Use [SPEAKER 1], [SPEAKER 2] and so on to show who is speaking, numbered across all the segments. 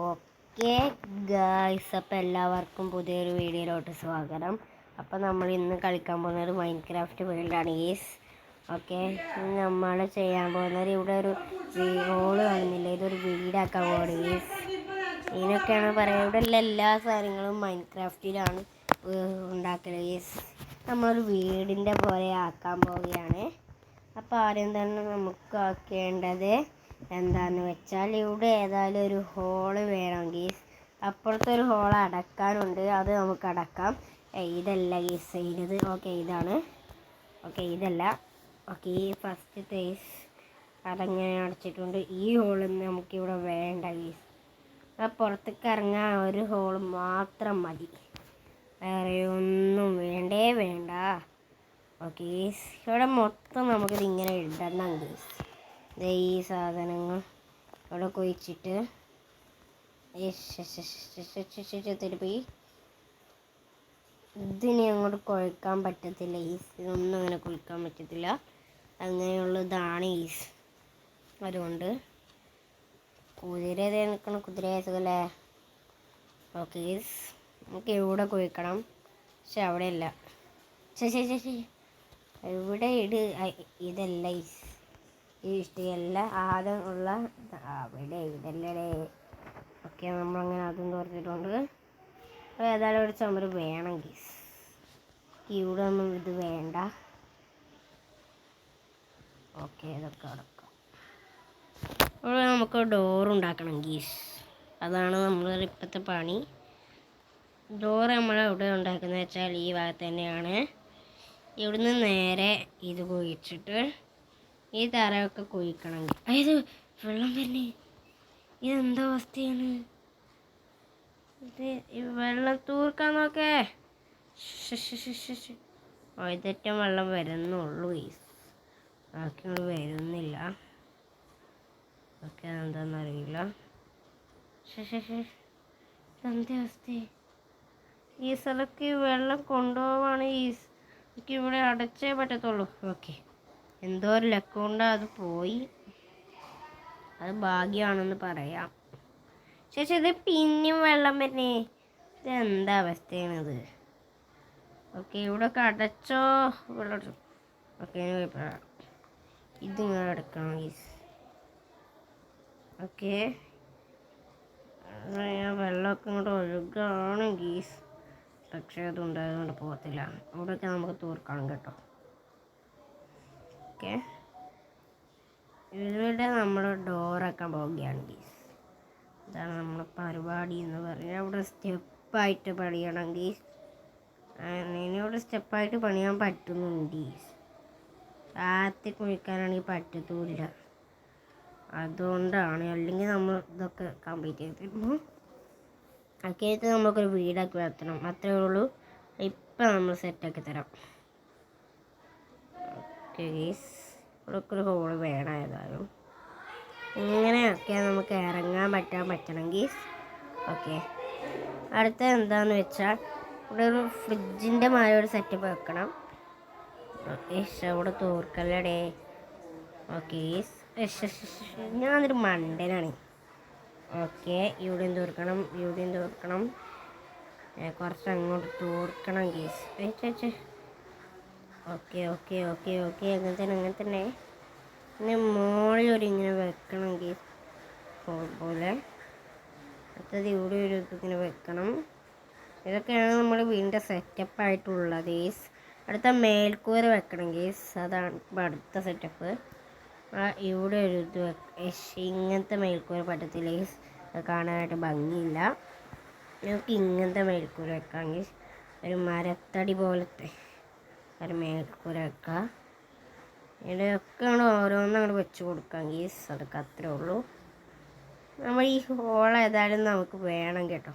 [SPEAKER 1] Okay guys അപ്പം എല്ലാവർക്കും പുതിയൊരു വീഡിയോയിലോട്ട് സ്വാഗതം. അപ്പം നമ്മൾ ഇന്ന് കളിക്കാൻ പോകുന്നത് മൈൻക്രാഫ്റ്റ് വേൾഡാണ് ഗീസ് ഓക്കെ നമ്മൾ ചെയ്യാൻ പോകുന്നത് ഇവിടെ ഒരു ഹോൾ കാണുന്നില്ല. ഇതൊരു വീടാക്കാൻ പോകുന്നത് ഗീസ് ഇതിനൊക്കെയാണ് പറയുക ഇവിടെ ഉള്ള എല്ലാ സാധനങ്ങളും മൈൻക്രാഫ്റ്റിലാണ് ഉണ്ടാക്കുന്നത് ഗീസ് നമ്മളൊരു വീടിന്റെ പോലെ ആക്കാൻ പോവുകയാണ്. അപ്പോൾ ആദ്യം തന്നെ നമുക്ക് ആക്കേണ്ടത് എന്താന്ന് വെച്ചാൽ ഇവിടെ ഏതായാലും ഒരു ഹോൾ വേണം ഗീസ് അപ്പുറത്തെ ഒരു ഹോൾ അടക്കാനുണ്ട്. അത് നമുക്ക് അടക്കാം. ഇതല്ല ഗീസ് ഇത്. ഓക്കെ ഇതാണ്. ഓക്കെ ഇതല്ല. ഓക്കെ ഈ ഫസ്റ്റ് തേസ് അതങ്ങനെ അടച്ചിട്ടുണ്ട്. ഈ ഹോൾ നമുക്കിവിടെ വേണ്ട ഗീസ് പുറത്തേക്ക് ഇറങ്ങാൻ ഒരു ഹോൾ മാത്രം മതി. വേറെ ഒന്നും വേണ്ടേ വേണ്ട. ഓക്കെ ഇവിടെ മൊത്തം നമുക്കിത് ഇങ്ങനെ ഇടണം ഗീസ്. ഈ സാധനങ്ങൾ അവിടെ കുഴിച്ചിട്ട്. തിരുപ്പി ഇതിനെ അങ്ങോട്ട് കുഴക്കാൻ പറ്റത്തില്ല ഈസ് ഇതൊന്നും അങ്ങനെ കുഴിക്കാൻ പറ്റത്തില്ല. അങ്ങനെയുള്ളതാണ് ഈസ്. അതുകൊണ്ട് കുതിര നിൽക്കണം കുതിര സുഖല്ലേ? ഓക്കെ ഈസ് നമുക്ക് ഇവിടെ കുഴിക്കണം? പക്ഷെ അവിടെയല്ല. ശരി ശരി ശരി ഇവിടെ ഇട്? ഇതല്ല ഈസ്. ഈ ഇഷ്ടമല്ല ആദ്യം ഉള്ള അവിടെ ഇതല്ലേ ഓക്കെ നമ്മളങ്ങനെ അതും തുറന്നിട്ടുണ്ട് അപ്പോൾ ഏതായാലും ഒരു ചുമര് വേണം ഗീസ്. ഇവിടെ ഒന്നും ഇത് വേണ്ട. ഓക്കെ ഇതൊക്കെ അടക്കാം. ഇവിടെ നമുക്ക് ഡോർ ഉണ്ടാക്കണം ഗീസ്. അതാണ് നമ്മൾ ഇപ്പോഴത്തെ പണി. ഡോർ നമ്മൾ ഇവിടെ ഉണ്ടാക്കുന്നത് വെച്ചാൽ ഈ ഭാഗത്ത് തന്നെയാണ്. ഇവിടുന്ന് നേരെ ഇത് കുഴിച്ചിട്ട് ഈ തറയൊക്കെ കുഴിക്കണം. അതായത് വെള്ളം വരുന്നേ ഇതെന്താ അവസ്ഥയാണ്? ഇത് വെള്ളം തൂർക്കാൻ നോക്കേ. ഓ ഇതറ്റം വെള്ളം വരുന്നുള്ളൂ ഈ ബാക്കി ഇങ്ങോട്ട് വരുന്നില്ല. ഓക്കെ എന്താണെന്നറിയില്ല ഇതെന്താ അവസ്ഥ? ഈ സ്ഥലക്ക് വെള്ളം കൊണ്ടുപോവാണ് ഈ എനിക്ക് ഇവിടെ അടച്ചേ പറ്റത്തുള്ളൂ. ഓക്കെ. എന്തോ ഒരു ലക്കുകൊണ്ട് അത് പോയി. അത് ഭാഗ്യമാണെന്ന് പറയാം. ശേഷം ഇത് പിന്നെയും വെള്ളം വരുന്നേ ഇത് എന്താ അവസ്ഥയാണിത്? ഓക്കെ ഇവിടെ ഒക്കെ അടച്ചോ. വെള്ളം ഓക്കെ ഇതിങ്ങനെ അടക്കണം ഗീസ്. ഓക്കെ. വെള്ളമൊക്കെ ഇങ്ങോട്ട് ഒഴുകാണ് ഗീസ്. പക്ഷേ അത് ഉണ്ടായതുകൊണ്ട് പോകത്തില്ല. ഇവിടെയൊക്കെ നമുക്ക് തൂർക്കണം കേട്ടോ. ഓക്കെ. ഇവിടെ നമ്മൾ ഡോറൊക്കെ പോവുകയാണ് ഗീസ്. ഇതാണ് നമ്മുടെ പരിപാടി എന്ന് പറയുന്നത്. അവിടെ സ്റ്റെപ്പായിട്ട് പണിയണം ഗീസ്. ഇവിടെ സ്റ്റെപ്പായിട്ട് പണിയാൻ പറ്റുന്നുണ്ട് ഗീസ്. താത്തി കുഴിക്കാനാണെങ്കിൽ പറ്റത്തുമില്ല അതുകൊണ്ടാണ് അല്ലെങ്കിൽ നമ്മൾ ഇതൊക്കെ കംപ്ലീറ്റ് ചെയ്ത് ചെയ്തിരുന്നു അക്കേത്ത് നമുക്കൊരു വീടൊക്കെ വെക്കണം. അത്രേ ഉള്ളൂ. ഇപ്പം നമ്മൾ സെറ്റാക്കി തരാം. ഗീസ് ഇവിടെ ഹോൾ വേണം ഏതായാലും. ഇങ്ങനെയൊക്കെ നമുക്ക് ഇറങ്ങാൻ പറ്റാൻ പറ്റണം ഗീസ് ഓക്കെ അടുത്ത എന്താന്ന് വെച്ചാൽ ഇവിടെ ഒരു ഫ്രിഡ്ജിന്റെ മാതിരി ഒരു സെറ്റപ്പ് വെക്കണം. യേശ് അവിടെ തോർക്കല്ലടേ. ഓക്കെ ഞാനൊരു മണ്ടനാണ്. ഓക്കെ ഇവിടെയും തോർക്കണം ഇവിടെയും തോർക്കണം. കുറച്ച് അങ്ങോട്ട് തോർക്കണം case okay okay okay okay. അങ്ങനെ തന്നെ അങ്ങനെ തന്നെ. പിന്നെ ഒരു ഇങ്ങനെ വെക്കണമെങ്കിൽ പോലെ. അടുത്തത് ഇവിടെ ഒരു ഇങ്ങനെ വെക്കണം. ഇതൊക്കെയാണ് നമ്മൾ വീടിന്റെ സെറ്റപ്പ് ആയിട്ടുള്ളത് ഗേസ് അടുത്ത മേൽക്കൂര വെക്കണം ഗേസ് അതാണ് ഇപ്പോൾ അടുത്ത സെറ്റപ്പ് ഇവിടെ ഒരു ഇത് ഇങ്ങനത്തെ മേൽക്കൂര പറ്റത്തില്ല ഗേസ് കാണാനായിട്ട് ഭംഗിയില്ല. നമുക്ക് ഇങ്ങനത്തെ മേൽക്കൂര വെക്കാം ഗേസ് ഒരു മരത്തടി പോലത്തെ. ഒരു മേൽക്കൂര വെക്കാം. ഇവിടെയൊക്കെ അങ്ങോട്ട് ഓരോന്നും അങ്ങോട്ട് വെച്ച് കൊടുക്കാം. ഗീസ് അതൊക്കെ അത്രേ ഉള്ളൂ. നമ്മൾ ഈ ഹോൾ ഏതായാലും നമുക്ക് വേണം കേട്ടോ.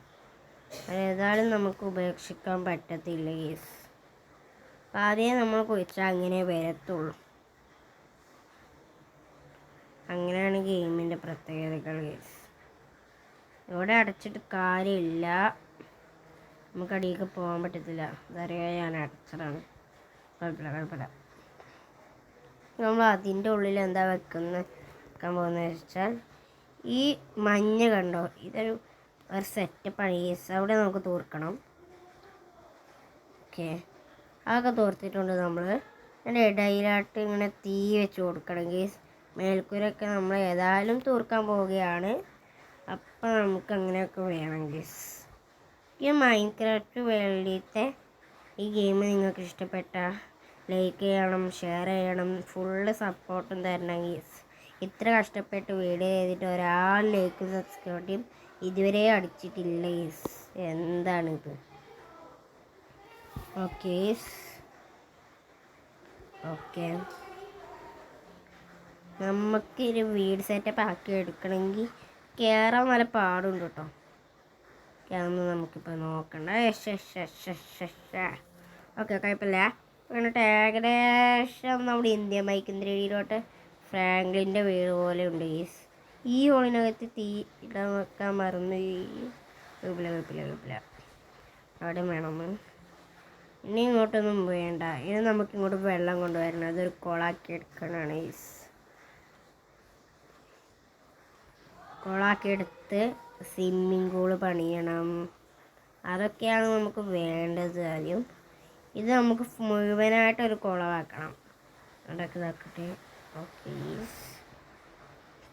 [SPEAKER 1] അത് ഏതായാലും നമുക്ക് ഉപേക്ഷിക്കാൻ പറ്റത്തില്ല ഗീസ്. അപ്പം ആദ്യം നമ്മൾ കുഴിച്ചാൽ അങ്ങനെ വരത്തുള്ളൂ. അങ്ങനെയാണ് ഗെയിമിന്റെ പ്രത്യേകതകൾ ഗീസ്. ഇവിടെ അടച്ചിട്ട് കാര്യമില്ല. നമുക്ക് അടിയൊക്കെ പോകാൻ പറ്റത്തില്ല. അതറിയാൻ ഞാൻ അടച്ചതാണ്. കുഴപ്പമില്ല കുഴപ്പമില്ല. നമ്മൾ അതിന്റെ ഉള്ളിൽ എന്താ വെക്കുന്ന വെക്കാൻ പോകുന്നത് വെച്ചാൽ ഈ മഞ്ഞ കണ്ടോ? ഇതൊരു ഒരു സെറ്റ് പഴീസ് അവിടെ നമുക്ക് തൂർക്കണം. ഓക്കെ അതൊക്കെ തോർത്തിട്ടുണ്ട് നമ്മൾ അതിന്റെ ഇടയിലായിട്ട് ഇങ്ങനെ തീ വെച്ച് കൊടുക്കണമെങ്കിൽ മേൽക്കൂരൊക്കെ നമ്മൾ ഏതായാലും തൂർക്കാൻ പോവുകയാണ്. അപ്പം നമുക്ക് അങ്ങനെയൊക്കെ വേണമെങ്കിൽ ഈ മൈൻക്രാഫ്റ്റ് വേൾഡിത്തെ ഈ ഗെയിം നിങ്ങൾക്ക് ഇഷ്ടപ്പെട്ട ലൈക്ക് ചെയ്യണം ഷെയർ ചെയ്യണം ഫുള്ള് സപ്പോർട്ടും തരണം. ഗീസ് ഇത്ര കഷ്ടപ്പെട്ട് വീഡിയോ ചെയ്തിട്ട് ഒരാൾ ലൈക്ക് സബ്സ്ക്രൈബ് ഇതുവരെ അടിച്ചിട്ടില്ല ഗീസ് എന്താണിത് ഓക്കെ ഓക്കെ നമുക്ക് ഒരു വീട് സെറ്റപ്പ് ആക്കി എടുക്കണമെങ്കിൽ കയറാൻ നല്ല പാടുണ്ട് കേട്ടോ അതൊന്നും നമുക്കിപ്പോൾ നോക്കണ്ട. ഓക്കെ കുഴപ്പമില്ല. എന്നിട്ട് ഏകദേശം നമ്മുടെ ഇന്ത്യ മയക്കുന്ന രീതിയിലോട്ട് ഫ്രാങ്ക്ലിന്റെ വീട് പോലെ ഉണ്ട് ഈസ് ഈ ഹോളിനകത്ത് തീ ഇടാൻ വെക്കാൻ മറന്നു കുഴപ്പമില്ല കുഴപ്പമില്ല കുഴപ്പമില്ല. അവിടെ വേണം ഇനി ഇങ്ങോട്ടൊന്നും വേണ്ട. ഇനി നമുക്ക് ഇങ്ങോട്ട് വെള്ളം കൊണ്ടുവരണം. അതൊരു കുളാക്കി എടുക്കണമാണ് ഈസ് കുളാക്കി എടുത്ത് സ്വിമ്മിങ് പൂൾ പണിയണം. അതൊക്കെയാണ് നമുക്ക് വേണ്ടത് ആദ്യം. ഇത് നമുക്ക് മുഴുവനായിട്ട് ഒരു കുളമാക്കണം. അതൊക്കെ ഇതാക്കട്ടെ ഓക്കെ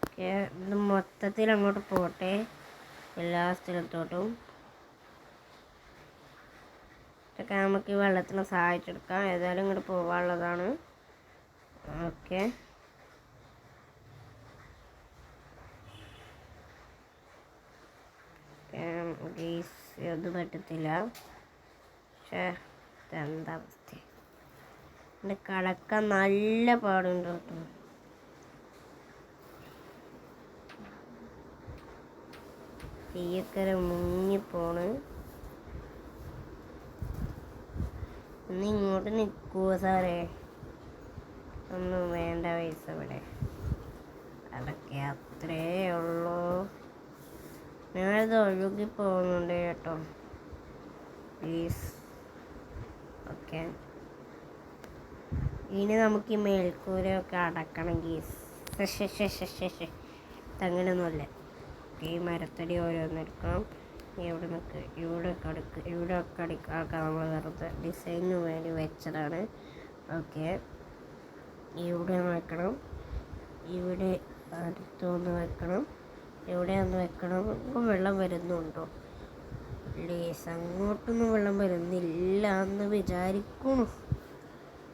[SPEAKER 1] ഓക്കെ ഇത് മൊത്തത്തിൽ അങ്ങോട്ട് പോട്ടെ. എല്ലാ സ്ഥലത്തോട്ടും. ഇതൊക്കെ നമുക്ക് ഈ വെള്ളത്തിന് സഹായിച്ചെടുക്കാം. ഏതായാലും ഇങ്ങോട്ട് പോകാനുള്ളതാണ് ഓക്കെ അത് പറ്റത്തില്ല. പക്ഷേ ഇതെന്താ അവസ്ഥ? എന്റെ കടക്കാൻ നല്ല പാടുണ്ട് കേട്ടോ. തീയക്കര മുങ്ങിപ്പോണ് ഒന്ന് ഇങ്ങോട്ട് നിൽക്കുവോ സാറേ? ഒന്നും വേണ്ട പൈസ ഇവിടെ. അതൊക്കെ അത്രേ ഉള്ളൂ. ഞാനത് ഒഴുകി പോകുന്നുണ്ട് കേട്ടോ. Please okay. ഇനി നമുക്ക് ഈ മേൽക്കൂരയൊക്കെ അടക്കണമെങ്കിൽ അങ്ങനെയൊന്നുമല്ല ഈ മരത്തടി ഓരോന്നെടുക്കണം ഇവിടെ നിൽക്ക് ഇവിടെ ഒക്കെ അടുക്ക് ഇവിടെ ഒക്കെ അടുക്കാക്കാൻ നമ്മൾ വെറുതെ ഡിസൈനിന് വേണ്ടി വെച്ചതാണ്. ഓക്കെ. ഇവിടെ വെക്കണം. ഇവിടെ അടുത്തൊന്ന് വെക്കണം. ഇവിടെ ഒന്ന് വെക്കണം. വെള്ളം വരുന്നുണ്ടോ? പ്ലീസ് അങ്ങോട്ടൊന്നും വെള്ളം വരുന്നില്ല എന്ന് വിചാരിക്കുന്നു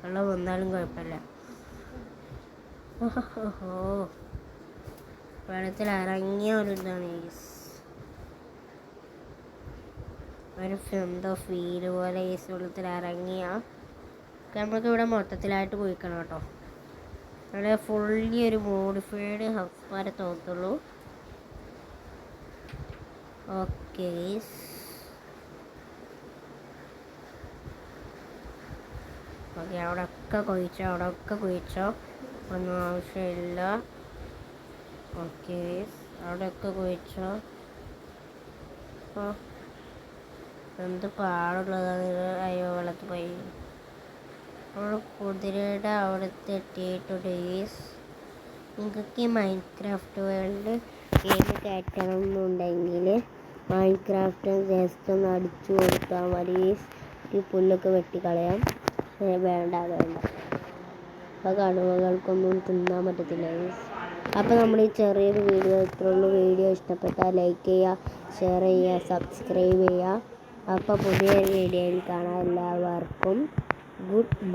[SPEAKER 1] വെള്ളം വന്നാലും കുഴപ്പമില്ല. ഓഹോ. വെള്ളത്തിൽ ഇറങ്ങിയ ഒരു ഇതാണ് ഏസ് ഒരു എന്തോ ഫീൽ പോലെ ഈ വെള്ളത്തിൽ ഇറങ്ങിയ നമ്മൾക്ക് ഇവിടെ മൊത്തത്തിലായിട്ട് പോയിക്കണം കേട്ടോ. ഇവിടെ ഫുള്ളി ഒരു മോഡിഫൈഡ് ഹഫ് വരെ തോന്നത്തുള്ളൂ ഓക്കേ ഓക്കെ അവിടെ ഒക്കെ കുഴിച്ചോ അവിടെ ഒക്കെ കുഴിച്ചോ. ഒന്നും ആവശ്യമില്ല. ഓക്കെ അവിടെ ഒക്കെ കുഴിച്ചോ എന്ത് പാടുള്ളതാണ് അയ്യോ വെള്ളത്തിൽ പോയി. അവിടെ കുതിരയുടെ അവിടുത്തെ എത്തിയിട്ടുണ്ട് നിങ്ങൾക്ക് ഈ മൈൻഡ് ക്രാഫ്റ്റ് വേൾഡ് ഗെയിം കയറ്റണം മൈൻഡ് ക്രാഫ്റ്റ് ജസ്റ്റ് ഒന്ന് അടിച്ചു കൊടുത്താൽ മതി. ഈ പുല്ലൊക്കെ വെട്ടിക്കളയാം. വേണ്ട വേണ്ട. അപ്പോൾ കടുവകൾക്കൊന്നും തിന്നാൻ പറ്റത്തില്ല അപ്പോൾ നമ്മൾ ഈ ചെറിയൊരു വീഡിയോ ഇത്രയുള്ള വീഡിയോ ഇഷ്ടപ്പെട്ടാൽ ലൈക്ക് ചെയ്യുക ഷെയർ ചെയ്യുക സബ്സ്ക്രൈബ് ചെയ്യുക അപ്പോൾ പുതിയൊരു വീഡിയോയിൽ കാണാം എല്ലാവർക്കും. Good bye